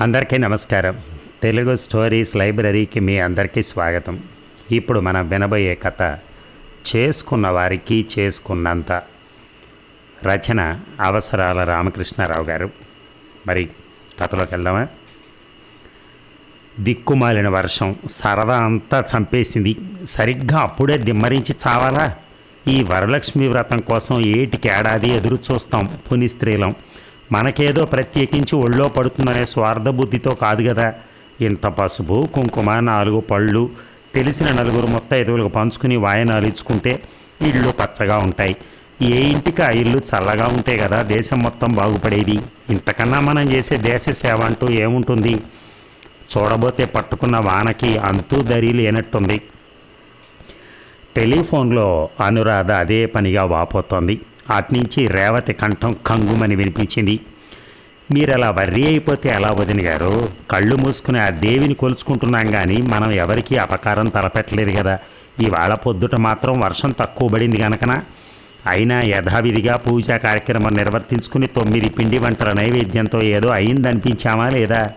అందరికీ నమస్కారం. తెలుగు స్టోరీస్ లైబ్రరీకి మీ అందరికీ స్వాగతం. ఇప్పుడు మనం వినబోయే కథ చేసుకున్న వారికి చేసుకున్నంత రచన అవసరాల రామకృష్ణారావు గారు. మరి కథలోకి వెళ్దామా? దిక్కుమాలిన వర్షం సరదా అంతా చంపేసింది. సరిగ్గా అప్పుడే దిమ్మరించి చావాలా? ఈ వరలక్ష్మి వ్రతం కోసం ఏటికి ఏడాది ఎదురు చూస్తాం పుని స్త్రీలం మనకేదో ప్రత్యేకించి ఒళ్ళో పడుతుందనే స్వార్థ బుద్ధితో కాదు కదా ఇంత పసుపు కుంకుమ నాలుగు పళ్ళు తెలిసిన నలుగురు మొత్తం ఎదువులకు పంచుకుని వాయనాలు ఇచ్చుకుంటే ఇళ్ళు పచ్చగా ఉంటాయి. ఏ ఇంటికి ఆ ఇల్లు చల్లగా ఉంటే కదా దేశం మొత్తం బాగుపడేది. ఇంతకన్నా మనం చేసే దేశ సేవ అంటూ ఏముంటుంది? చూడబోతే పట్టుకున్న వానకి అంతూ దరి లేనట్టుంది. టెలిఫోన్లో అనురాధ అదే పనిగా వాపోతోంది. అట్నుంచి రేవతి కంఠం కంగుమని వినిపించింది. మీరు అలా వర్రీ అయిపోతే ఎలా వదిన గారు? కళ్ళు మూసుకుని ఆ దేవిని కొలుచుకుంటున్నాం కానీ మనం ఎవరికీ అపకారం తలపెట్టలేదు కదా. ఇవాళ పొద్దుట మాత్రం వర్షం తక్కువ పడింది గనకన? అయినా యథావిధిగా పూజా కార్యక్రమం నిర్వర్తించుకుని తొమ్మిది పిండి వంటల నైవేద్యంతో ఏదో అయిందనిపించామా లేదా?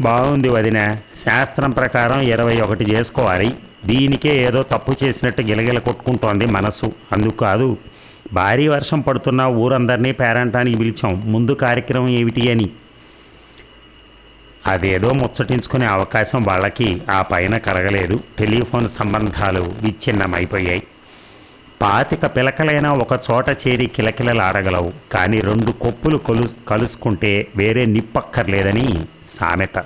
బాగుంది వదిన. శాస్త్రం ప్రకారం ఇరవై ఒకటి చేసుకోవాలి. దీనికే ఏదో తప్పు చేసినట్టు గిలగిల కొట్టుకుంటోంది మనసు. అందుకు కాదు భారీ వర్షం పడుతున్న ఊరందరినీ పేరంటానికి పిలిచాం. ముందు కార్యక్రమం ఏమిటి అని. అదేదో ముచ్చటించుకునే అవకాశం వాళ్ళకి ఆ పైన కలగలేదు. టెలిఫోన్ సంబంధాలు విచ్ఛిన్నమైపోయాయి. పాతిక పిలకలైనా ఒక చోట చేరి కిలకిలలాడగలవు. కానీ రెండు కొప్పులు కొలు కలుసుకుంటే వేరే నిప్పక్కర్లేదని సామెత.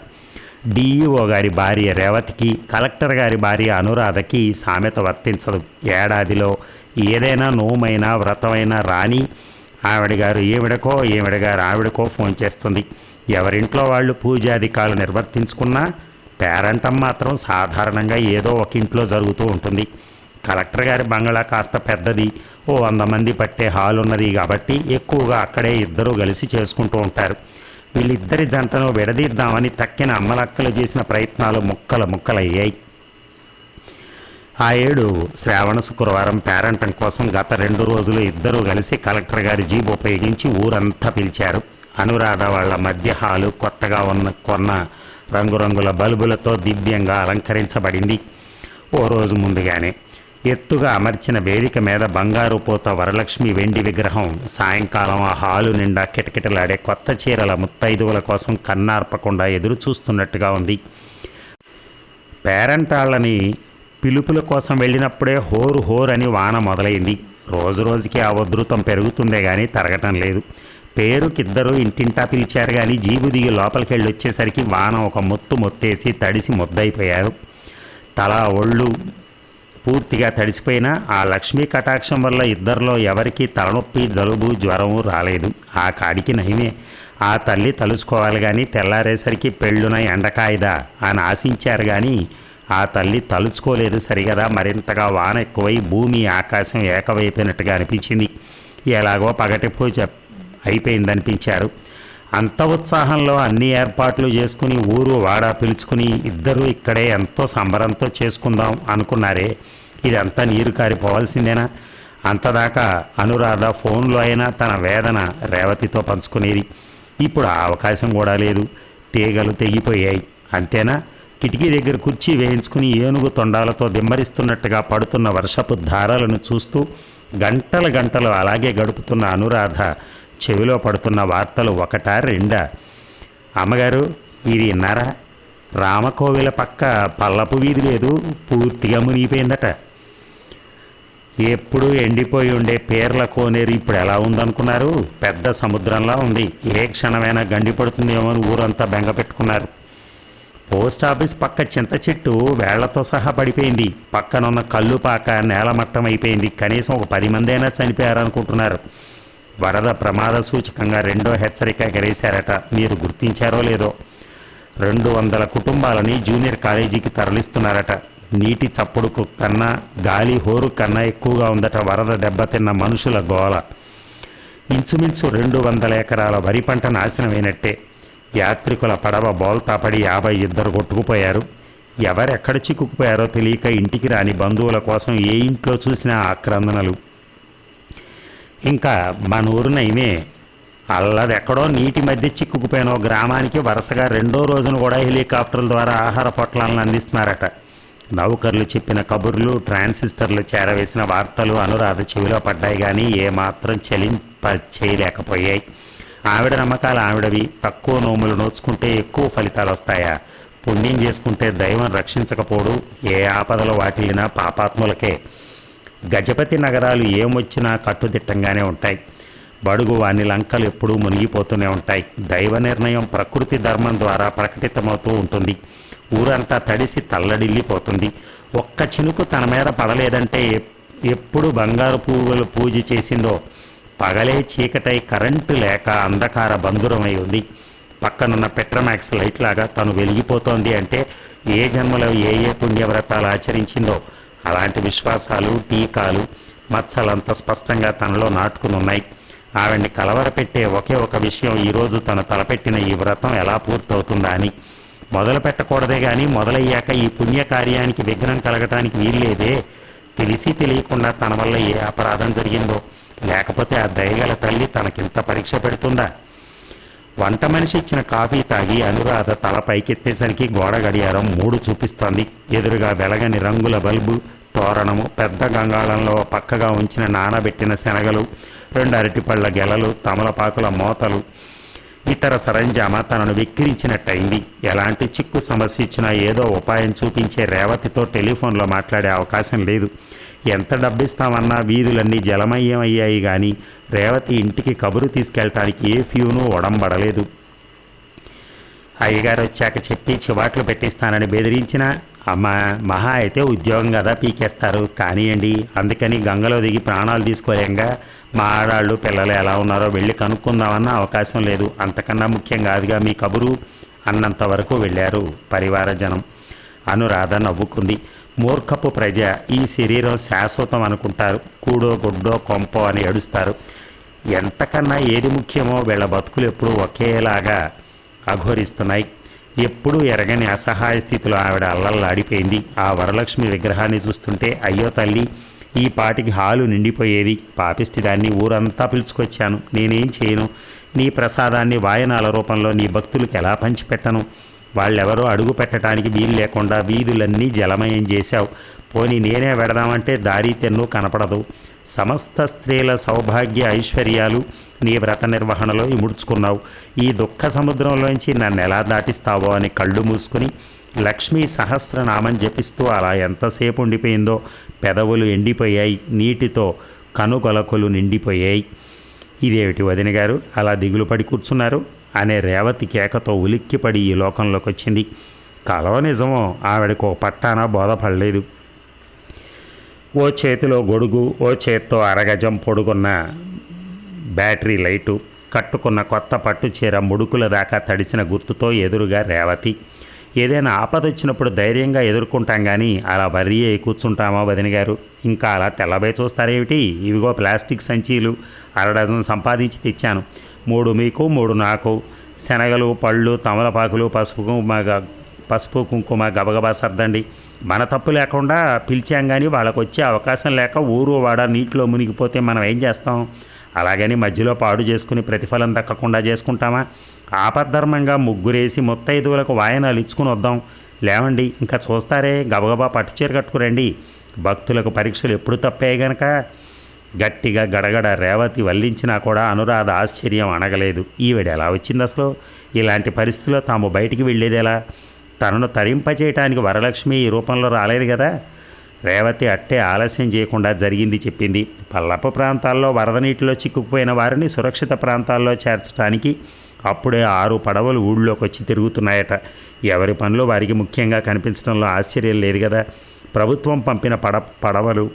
డిఈఓ గారి భార్య రేవతికి కలెక్టర్ గారి భార్య అనురాధకి సామెత వర్తించదు. ఏడాదిలో ఏదైనా నోమైనా వ్రతమైనా రాని ఆవిడ గారు ఈవిడకో ఈవిడ గారు ఆవిడకో ఫోన్ చేస్తుంది. ఎవరింట్లో వాళ్ళు పూజాధికాలు నిర్వర్తించుకున్నా పేరంటం మాత్రం సాధారణంగా ఏదో ఒక ఇంట్లో జరుగుతూ ఉంటుంది. కలెక్టర్ గారి బంగళా కాస్త పెద్దది. ఓ వంద మంది పట్టే హాల్ ఉన్నది కాబట్టి ఎక్కువగా అక్కడే ఇద్దరూ కలిసి చేసుకుంటూ ఉంటారు. వీళ్ళిద్దరి జంటను విడదీద్దామని తక్కిన అమ్మలక్కలు చేసిన ప్రయత్నాలు ముక్కలు ముక్కలయ్యాయి. ఆ ఏడు శ్రావణ శుక్రవారం పేరంటం కోసం గత రెండు రోజులు ఇద్దరూ కలిసి కలెక్టర్ గారి జీబు ఉపయోగించి ఊరంతా పిలిచారు. అనురాధ వాళ్ళ మధ్య హాలు కొత్తగా ఉన్న కొన్న రంగురంగుల బల్బులతో దివ్యంగా అలంకరించబడింది. ఓ రోజు ముందుగానే ఎత్తుగా అమర్చిన వేదిక మీద బంగారు పూత వరలక్ష్మి వెండి విగ్రహం. సాయంకాలం ఆ హాలు నిండా కిటకిటలాడే కొత్త చీరల ముత్తైదువుల కోసం కన్నార్పకుండా ఎదురు చూస్తున్నట్టుగా ఉంది. పేరంటాళ్ళని పిలుపుల కోసం వెళ్ళినప్పుడే హోరు హోర్ అని వాన మొదలైంది. రోజు రోజుకి ఆ ఉధృతం పెరుగుతుందే కానీ తరగటం లేదు. పేరుకిద్దరూ ఇంటింటా పిలిచారు కానీ జీబు దిగి లోపలికి వెళ్ళి వచ్చేసరికి వాన ఒక మొత్తు మొత్తేసి తడిసి ముద్దయిపోయారు. తల ఒళ్ళు పూర్తిగా తడిసిపోయినా ఆ లక్ష్మీ కటాక్షం వల్ల ఇద్దరిలో ఎవరికీ తలనొప్పి జలుబు జ్వరం రాలేదు. ఆ కాడికి నయమే. ఆ తల్లి తలుచుకోవాలి కానీ తెల్లారేసరికి పెళ్ళున ఎండకాయదా అని ఆశించారు కానీ ఆ తల్లి తలుచుకోలేదు సరిగదా. మరింతగా వాన ఎక్కువై భూమి ఆకాశం ఏకవైపోయినట్టుగా అనిపించింది. ఎలాగో పగటి పూజ అయిపోయిందనిపించారు. అంత ఉత్సాహంలో అన్ని ఏర్పాట్లు చేసుకుని ఊరు వాడ పిలుచుకుని ఇద్దరూ ఇక్కడే ఎంతో సంబరంతో చేసుకుందాం అనుకున్నారే. ఇదంతా నీరు కారిపోవాల్సిందేనా? అంతదాకా అనురాధ ఫోన్లో అయినా తన వేదన రేవతితో పంచుకునేది. ఇప్పుడు ఆ అవకాశం కూడా లేదు. తీగలు తెగిపోయాయి. అంతేనా? కిటికీ దగ్గర కుర్చీ వేయించుకుని ఏనుగు తొండాలతో దిమ్మరిస్తున్నట్టుగా పడుతున్న వర్షపు ధారలను చూస్తూ గంటల గంటలు అలాగే గడుపుతున్న అనురాధ చెవిలో పడుతున్న వార్తలు ఒకటా రెండా? అమ్మగారు ఇది విన్నారా రామకోవిల పక్క పల్లపు వీధి లేదు పూర్తిగా మునిగిపోయిందట. ఎప్పుడు ఎండిపోయి ఉండే పేర్ల కోనేరు ఇప్పుడు ఎలా ఉందనుకున్నారు? పెద్ద సముద్రంలా ఉంది. ఏ క్షణమైనా గండి పడుతుందేమో అని ఊరంతా బెంగ పెట్టుకున్నారు. పోస్ట్ ఆఫీస్ పక్క చింత చెట్టు వేళ్ళతో సహా పడిపోయింది. పక్కనున్న కళ్ళు పాక నేలమట్టం అయిపోయింది కనీసం ఒక పది మంది అయినా చనిపోయారనుకుంటున్నారు. వరద ప్రమాద సూచకంగా రెండో హెచ్చరిక ఎగరేశారట. మీరు గుర్తించారో లేదో? రెండు వందల కుటుంబాలని జూనియర్ కాలేజీకి తరలిస్తున్నారట. నీటి చప్పుడుకు కన్నా గాలి హోరు కన్నా ఎక్కువగా ఉందట వరద దెబ్బతిన్న మనుషుల గోల. ఇంచుమించు రెండు వందల ఎకరాల వరి పంట నాశనమైనట్టే. యాత్రికుల పడవ బోల్తా పడి యాభై ఇద్దరు కొట్టుకుపోయారు. ఎవరెక్కడ చిక్కుకుపోయారో తెలియక ఇంటికి రాని బంధువుల కోసం ఏ ఇంట్లో చూసినా ఆక్రందనలు. ఇంకా మన ఊరు నయమే. ఎక్కడో నీటి మధ్య చిక్కుకుపోయిన ఓ గ్రామానికి వరుసగా రెండో రోజున కూడా హెలికాప్టర్ల ద్వారా ఆహార పొట్లాలను అందిస్తున్నారట. నౌకర్లు చెప్పిన కబుర్లు ట్రాన్సిస్టర్లు చేరవేసిన వార్తలు అనురాధ చెవిలో పడ్డాయి కానీ ఏమాత్రం చెలింప చేయలేకపోయాయి. ఆవిడ నమ్మకాలు ఆవిడవి. తక్కువ నోములు నోచుకుంటే ఎక్కువ ఫలితాలు వస్తాయా? పుణ్యం చేసుకుంటే దైవం రక్షించకపోడు. ఏ ఆపదలో వాటిల్లినా పాపాత్ములకే. గజపతి నగరాలు ఏమొచ్చినా కట్టుదిట్టంగానే ఉంటాయి. బడుగు వాని లంకలు ఎప్పుడూ మునిగిపోతూనే ఉంటాయి. దైవ నిర్ణయం ప్రకృతి ధర్మం ద్వారా ప్రకటితమవుతూ ఉంటుంది. ఊరంతా తడిసి తల్లడిల్లిపోతుంది. ఒక్క చినుకు తన మీద పడలేదంటే ఎప్పుడు బంగారు పువ్వులు పూజ చేసిందో పగలే చీకటై కరెంటు లేక అంధకార బంధురమై ఉంది. పక్కనున్న పెట్రమాక్స్ లైట్ లాగా తను వెలిగిపోతోంది అంటే ఏ జన్మలో ఏ ఏ పుణ్యవ్రతాలు ఆచరించిందో అలాంటి విశ్వాసాలు టీకాలు మత్సలంత స్పష్టంగా తనలో నాటుకునున్నాయి. ఆవిడ్ని కలవరపెట్టే ఒకే ఒక విషయం ఈరోజు తను తలపెట్టిన ఈ వ్రతం ఎలా పూర్తవుతుందా అని. మొదలు పెట్టకూడదే కానీ మొదలయ్యాక ఈ పుణ్యకార్యానికి విఘ్నం కలగటానికి వీల్లేదే. తెలిసి తెలియకుండా తన వల్ల ఏ అపరాధం జరిగిందో. లేకపోతే ఆ దయగల తల్లి తనకింత పరీక్ష పెడుతుందా? వంట మనిషి ఇచ్చిన కాఫీ తాగి అనురాధ తల పైకెత్తేసరికి గోడ గడియారం మూడు చూపిస్తోంది. ఎదురుగా వెలగని రంగుల బల్బు తోరణము పెద్ద గంగాళంలో పక్కగా ఉంచిన నానబెట్టిన శనగలు రెండు అరటిపళ్ళ గెలలు తమలపాకుల మోతలు ఇతర సరంజామా తనను వెక్కిరించినట్టయింది. ఎలాంటి చిక్కు సమస్య ఇచ్చినా ఏదో ఉపాయం చూపించే రేవతితో టెలిఫోన్లో మాట్లాడే అవకాశం లేదు. ఎంత డబ్బిస్తామన్నా వీధులన్నీ జలమయం అయ్యాయి కానీ రేవతి ఇంటికి కబురు తీసుకెళ్ళటానికి ఏ ఫ్యూను ఒడంబడలేదు. అయ్యగారు వచ్చాక చెప్పి చివాట్లు పెట్టిస్తానని బెదిరించిన అమ్మ మహా అయితే ఉద్యోగం కదా పీకేస్తారు. కానివ్వండి అందుకని గంగలో దిగి ప్రాణాలు తీసుకోలేంగా. మా ఆడాళ్ళు పిల్లలు ఎలా ఉన్నారో వెళ్ళి కనుక్కుందామన్న అవకాశం లేదు. అంతకన్నా ముఖ్యం కాదుగా మీ కబురు అన్నంత వరకు వెళ్ళారు పరివార జనం. అనురాధ నవ్వుకుంది. మూర్ఖపు ప్రజ ఈ శరీరం శాశ్వతం అనుకుంటారు. కూడో గుడ్డో కొంపో అని ఏడుస్తారు. ఎంతకన్నా ఏది ముఖ్యమో వీళ్ళ బతుకులు ఎప్పుడూ ఒకేలాగా అఘోరిస్తున్నాయి. ఎప్పుడూ ఎరగని అసహాయ స్థితిలో ఆవిడ అల్లల్లాడిపోయింది ఆ వరలక్ష్మి విగ్రహాన్ని చూస్తుంటే అయ్యో తల్లి ఈ పాటికి హాలు నిండిపోయేది. పాపిష్టి దాన్ని ఊరంతా పిలుచుకొచ్చాను. నేనేం చేయను? నీ ప్రసాదాన్ని వాయనాల రూపంలో నీ భక్తులకు ఎలా పంచిపెట్టను? వాళ్ళెవరో అడుగు పెట్టడానికి వీలు లేకుండా వీధులన్నీ జలమయం చేశావు. పోని నేనే వెడదామంటే దారి తెన్ను కనపడదు. సమస్త స్త్రీల సౌభాగ్య ఐశ్వర్యాలు నీ వ్రత నిర్వహణలో ఇముడ్చుకున్నావు. ఈ దుఃఖ సముద్రంలోంచి నన్ను ఎలా దాటిస్తావో అని కళ్ళు మూసుకుని లక్ష్మీ సహస్రనామం జపిస్తూ అలా ఎంతసేపు ఉండిపోయిందో పెదవులు ఎండిపోయాయి నీటితో కనుగొలకులు నిండిపోయాయి. ఇదేమిటి వదిన గారు? అలా దిగులు పడి కూర్చున్నారు అనే రేవతి కేకతో ఉలిక్కిపడి ఈ లోకంలోకి వచ్చింది కలవ నిజమో? ఆవిడకు ఓ పట్టాన బోధపడలేదు. ఓ చేతిలో గొడుగు ఓ చేత్తో అరగజం పొడుగున్న బ్యాటరీ లైటు కట్టుకున్న కొత్త పట్టు చీర ముడుకుల దాకా తడిసిన గుర్తుతో ఎదురుగా రేవతి. ఏదైనా ఆపద వచ్చినప్పుడు ధైర్యంగా ఎదుర్కొంటాం కానీ అలా వర్రీ అయి కూర్చుంటామా వదిన గారు? ఇంకా అలా తెల్లబై చూస్తారేమిటి? ఇవిగో ప్లాస్టిక్ సంచీలు అర డజన్ సంపాదించి తెచ్చాను. మూడు మీకు మూడు నాకు. శనగలు పళ్ళు తమలపాకులు పసుపు కుంకుమ పసుపు కుంకుమ గబగబా సర్దండి. మన తప్పు లేకుండా పిలిచాం కానీ వాళ్ళకు వచ్చే అవకాశం లేక ఊరు వాడ నీటిలో మునిగిపోతే మనం ఏం చేస్తాం? అలాగని మధ్యలో పాడు చేసుకుని ప్రతిఫలం దక్కకుండా చేసుకుంటామా? ఆపద్ధర్మంగా ముగ్గురేసి ముత్తైదువులకు వాయనాలు ఇచ్చుకుని వద్దాం. లేవండి ఇంకా చూస్తారే గబగబా పట్టుచీర కట్టుకురండి భక్తులకు పరీక్షలు ఎప్పుడు తప్పాయి గనక? గట్టిగా గడగడ రేవతి వల్లించినా కూడా అనురాధ ఆశ్చర్యం అనగలేదు ఈవిడ ఎలా వచ్చింది అసలు ఇలాంటి పరిస్థితిలో తాము బయటికి వెళ్ళేది ఎలా తనను తరింపచేయటానికి వరలక్ష్మి ఈ రూపంలో రాలేదు కదా రేవతి అట్టే ఆలస్యం చేయకుండా జరిగింది చెప్పింది. పల్లపు ప్రాంతాల్లో వరద నీటిలో చిక్కుకుపోయిన వారిని సురక్షిత ప్రాంతాల్లో చేర్చడానికి అప్పుడే ఆరు పడవలు ఊళ్ళోకి వచ్చి తిరుగుతున్నాయట. ఎవరి పనులు వారికి ముఖ్యంగా కనిపించడంలో ఆశ్చర్యం లేదు కదా ప్రభుత్వం పంపిన పడ పడవలు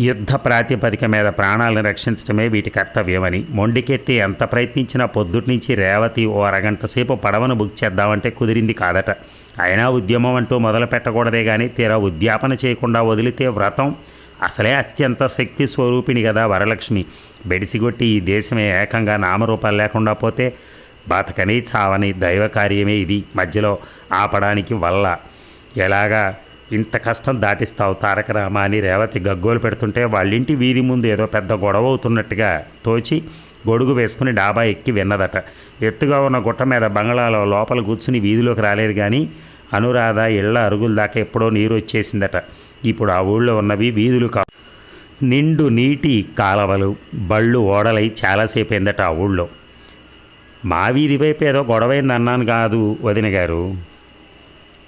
యుద్ధ ప్రాతిపదిక మీద ప్రాణాలను రక్షించడమే వీటి కర్తవ్యమని. మొండికెత్తి ఎంత ప్రయత్నించినా పొద్దుటి నుంచి రేవతి ఓ అరగంట సేపు పడవను బుక్ చేద్దామంటే కుదిరింది కాదట. అయినా ఉద్యమం అంటూ మొదలు పెట్టకూడదే కానీ తీరా ఉద్యాపన చేయకుండా వదిలితే వ్రతం అసలే అత్యంత శక్తి స్వరూపిణి కదా వరలక్ష్మి. బెడిసిగొట్టి ఈ దేశమే ఏకంగా నామరూపాలు లేకుండా పోతే బతకని చావని దైవ కార్యమే ఇది మధ్యలో ఆపడానికి వల్ల. ఎలాగా ఇంత కష్టం దాటిస్తావు తారక రామ అని రేవతి గగ్గోలు పెడుతుంటే వాళ్ళింటి వీధి ముందు ఏదో పెద్ద గొడవ అవుతున్నట్టుగా తోచి గొడుగు వేసుకుని డాబా ఎక్కి విన్నదట. ఎత్తుగా ఉన్న గుట్ట మీద బంగళాలో లోపల కూర్చుని వీధిలోకి రాలేదు కానీ అనురాధ ఇళ్ళ అరుగుల దాకా ఎప్పుడో నీరు వచ్చేసిందట. ఇప్పుడు ఆ ఊళ్ళో ఉన్నవి వీధులు కా నిండు నీటి కాలవలు బళ్ళు ఓడలై చాలాసేపు అయిందట ఆ ఊళ్ళో. మా వీధి వైపు ఏదో గొడవైందన్నాను కాదు వదిన గారు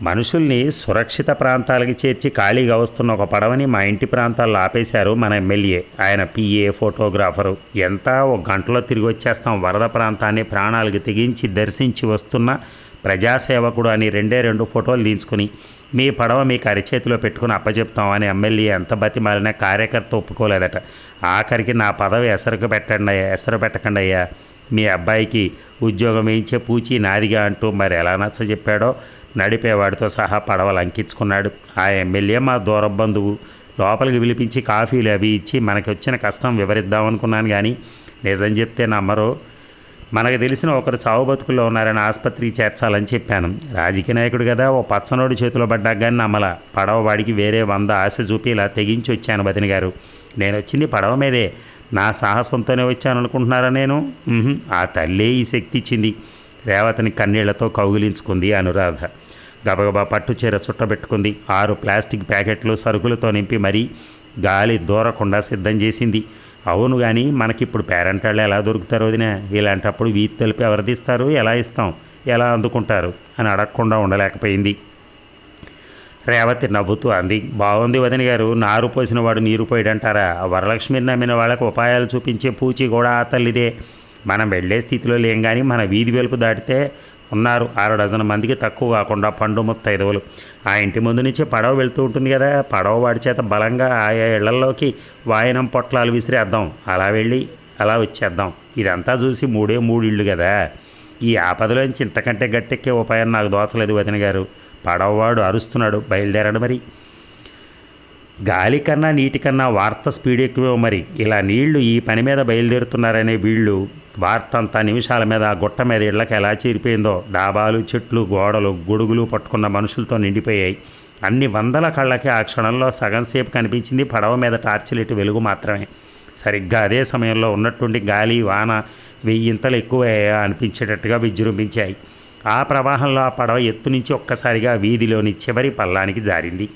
మనుషుల్ని సురక్షిత ప్రాంతాలకి చేర్చి ఖాళీగా వస్తున్న ఒక పడవని మా ఇంటి ప్రాంతాల్లో ఆపేశారు మన ఎమ్మెల్యే. ఆయన పిఏ ఫోటోగ్రాఫరు. ఎంత ఒక గంటలో తిరిగి వచ్చేస్తాం వరద ప్రాంతాన్ని ప్రాణాలకు తెగించి దర్శించి వస్తున్న ప్రజాసేవకుడు అని రెండే రెండు ఫోటోలు తీయించుకుని మీ పడవ మీకు అరిచేతిలో పెట్టుకుని అప్పచెప్తాం అని ఎమ్మెల్యే ఎంత బతిమాలినా కార్యకర్త ఒప్పుకోలేదట. ఆఖరికి నా పదవి ఎసరుకు పెట్టండి అయ్యా ఎసరు పెట్టకండి అయ్యా. మీ అబ్బాయికి ఉద్యోగం వేయించే పూచి నాదిగా అంటూ మరి ఎలా నచ్చ చెప్పాడో నడిపేవాడితో సహా పడవలు అంకించుకున్నాడు. ఆ ఎమ్మెల్యే మా దూర బంధువు లోపలికి పిలిపించి కాఫీలు అవి ఇచ్చి మనకి వచ్చిన కష్టం వివరిద్దామనుకున్నాను కానీ నిజం చెప్తే నమ్మరు. మనకు తెలిసిన ఒకరు చావు బతుకుల్లో ఉన్నారని ఆసుపత్రికి చేర్చాలని చెప్పాను. రాజకీయ నాయకుడు కదా ఓ పచ్చనోడి చేతిలో పడ్డాక కానీ నమ్మల. పడవ వాడికి వేరే వంద ఆశ చూపి ఇలా తెగించి వచ్చాను బతిని గారు. నేను వచ్చింది పడవ మీదే. నా సాహసంతోనే వచ్చాను అనుకుంటున్నారా నేను ఆ తల్లే ఈ శక్తి ఇచ్చింది. రేవతిని కన్నీళ్ళతో కౌగిలించుకుంది అనురాధ. గబగబా పట్టు చీర చుట్టబెట్టుకుంది. ఆరు ప్లాస్టిక్ ప్యాకెట్లు సరుకులతో నింపి మరీ గాలి దూరకుండా సిద్ధం చేసింది. అవును కానీ మనకిప్పుడు పేరెంట్ వాళ్ళు ఎలా దొరుకుతారు వదిన? ఇలాంటప్పుడు వీధి తెలిపి ఎవరిదిస్తారు? ఎలా ఇస్తాం? ఎలా అందుకుంటారు? అని అడగకుండా ఉండలేకపోయింది. రేవతి నవ్వుతూ అంది. బాగుంది వదిన గారు నారు పోసిన వాడు నీరు పోయాడంటారా? వరలక్ష్మిని నమ్మిన వాళ్ళకు ఉపాయాలు చూపించే పూచి కూడా ఆ తల్లిదే. మనం వెళ్ళే స్థితిలో లేం కానీ మన వీధి వెలుపు దాటితే ఉన్నారు. ఆరు డజన్ మందికి తక్కువ కాకుండా పండు ముత్తైదవులు ఆ ఇంటి ముందు నుంచి పడవ వెళ్తూ ఉంటుంది కదా. పడవ వాడి చేత బలంగా ఆయా ఇళ్ళలోకి వాయనం పొట్లాలు విసిరేద్దాం. అలా వెళ్ళి అలా వచ్చేద్దాం. ఇదంతా చూసి మూడే మూడు ఇళ్ళు కదా. ఈ ఆపదలోంచి ఇంతకంటే గట్టెక్కే ఉపాయం నాకు దోచలేదు వదిన గారు. పడవవాడు అరుస్తున్నాడు. బయలుదేరండి మరి. గాలి కన్నా నీటి కన్నా వార్త స్పీడ్ ఎక్కువే మరి. ఇలా నీళ్ళు ఈ పని మీద బయలుదేరుతున్నారనే వీళ్ళు వార్త అంతా నిమిషాల మీద ఆ గుట్ట మీద ఇళ్ళకి ఎలా చేరిపోయిందో. డాబాలు చెట్లు గోడలు గొడుగులు పట్టుకున్న మనుషులతో నిండిపోయాయి. అన్ని వందల కళ్ళకి ఆ క్షణంలో సగం సేపు కనిపించింది పడవ మీద టార్చిలెట్ వెలుగు మాత్రమే. సరిగ్గా అదే సమయంలో ఉన్నటువంటి గాలి వాన వెయ్యింతలు ఎక్కువ అనిపించేటట్టుగా విజృంభించాయి. ఆ ప్రవాహంలో ఆ పడవ ఎత్తు నుంచి ఒక్కసారిగా వీధిలోని చివరి పల్లానికి జారింది.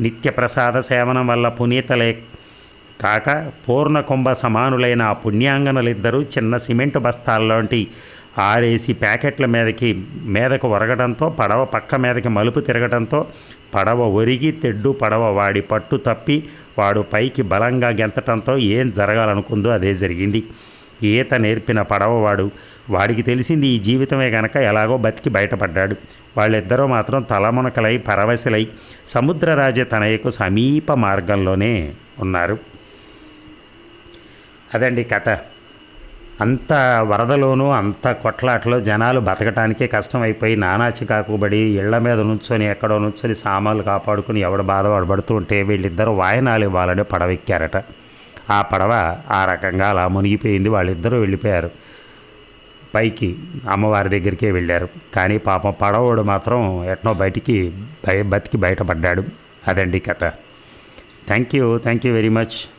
నిత్య ప్రసాద సేవనం వల్ల పునీతలే కాక పూర్ణకుంభ సమానులైన ఆ పుణ్యాంగనలిద్దరూ చిన్న సిమెంట్ బస్తాల్లోంటి ఆరేసి ప్యాకెట్ల మీదకి మీదకు ఒరగడంతో పడవ పక్క మీదకి మలుపు తిరగడంతో పడవ ఒరిగి తెడ్డు పడవ వాడి పట్టు తప్పి వాడు పైకి బలంగా గెంతటంతో ఏం జరగాలనుకుందో అదే జరిగింది. ఈత నేర్పిన పడవవాడు వాడికి తెలిసింది ఈ జీవితమే గనక ఎలాగో బతికి బయటపడ్డాడు. వాళ్ళిద్దరూ మాత్రం తలమునకలై పరవశలై సముద్రరాజ తనయకు సమీప మార్గంలోనే ఉన్నారు. అదండి కథ. అంత వరదలోనూ అంత కొట్లాటలో జనాలు బతకటానికే కష్టం అయిపోయి కాకుబడి ఇళ్ళ మీద నుంచొని ఎక్కడో నుంచొని సామాన్లు కాపాడుకుని ఎవడు బాధ పడుతూ ఉంటే వీళ్ళిద్దరూ వాయనాలు ఇవ్వాలని పడవెక్కారట. ఆ పడవ ఆ రకంగా అలా మునిగిపోయింది. వాళ్ళిద్దరూ వెళ్ళిపోయారు. పైకి అమ్మవారి దగ్గరికే వెళ్ళారు. కానీ పాపం పడవోడు మాత్రం ఎట్నో బయటికి బయ బతికి బయటపడ్డాడు. అదండి కథ. Thank you thank you very much.